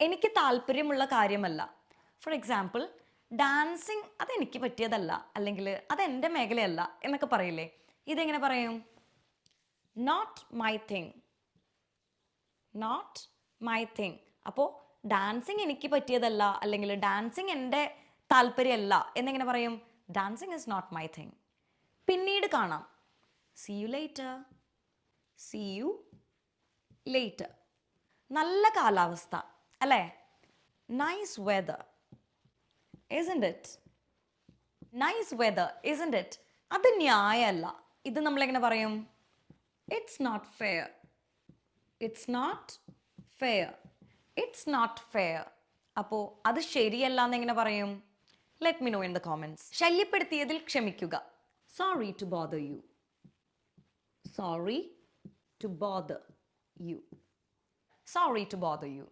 എനിക്ക് താല്പര്യമുള്ള കാര്യമല്ല. ഫോർ എക്സാമ്പിൾ ഡാൻസിങ് അതെനിക്ക് പറ്റിയതല്ല. അല്ലെങ്കിൽ അതെന്റെ മേഖലയല്ല എന്നൊക്കെ പറയില്ലേ? ഇതെങ്ങനെ പറയും? Not my thing not my thing അപ്പോൾ ഡാൻസിങ് എനിക്ക് പറ്റിയതല്ല. അല്ലെങ്കിൽ ഡാൻസിങ് എന്റെ താല്പര്യമല്ല എന്നെങ്ങനെ പറയും? Dancing is not my thing പിന്നീട് കാണാം. See you later see you later നല്ല കാലാവസ്ഥ. അല്ലേ? Nice weather isn't it nice weather isn't it അത് ന്യായമല്ല ഇത് നമ്മളെങ്ങനെ പറയും? It's not fair it's not fair it's not fair അപ്പോൾ അത് ശരിയല്ല എന്നെങ്ങനെ പറയും? Let me know in the comments ശല്യപ്പെടുത്തിയതിൽ ക്ഷമിക്കുക. Sorry to bother you sorry to bother you sorry to bother you